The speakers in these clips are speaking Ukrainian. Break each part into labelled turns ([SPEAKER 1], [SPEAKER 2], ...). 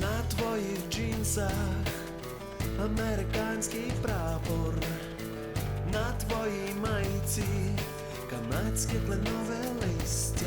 [SPEAKER 1] На твоїх джинсах американський прапор, на твоїй майці канадське кленове листя.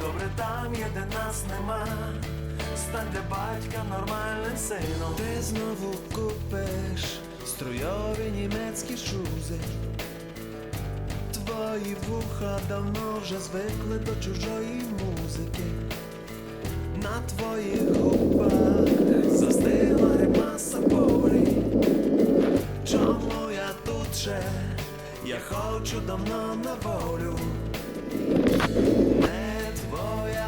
[SPEAKER 1] Добре там є, де нас нема. Стань для батька нормальним сином. Ти знову купиш струйові німецькі шузи. Твої вуха давно вже звикли до чужої музики. На твоїх губах застигла гримаса болі. Чому я тут ще? Я хочу давно на волю.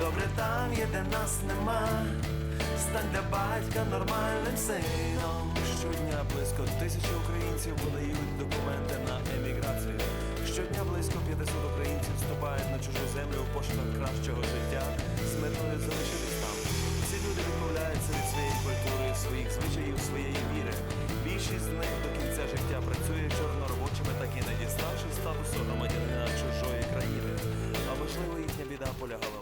[SPEAKER 1] Добре там є, де нас нема. Стань для батька нормальним сином.
[SPEAKER 2] Щодня близько тисячі українців подають документи на еміграцію. Щодня близько 500 українців вступають на чужу землю в пошуках кращого життя з метою залишитись там. Ці люди відмовляються від своєї культури, своїх звичаїв, своєї віри. Більшість з них до кінця життя працює чорноробочими, так і не діставши статусу громадянина чужої країни. А можливо, їхня біда полягала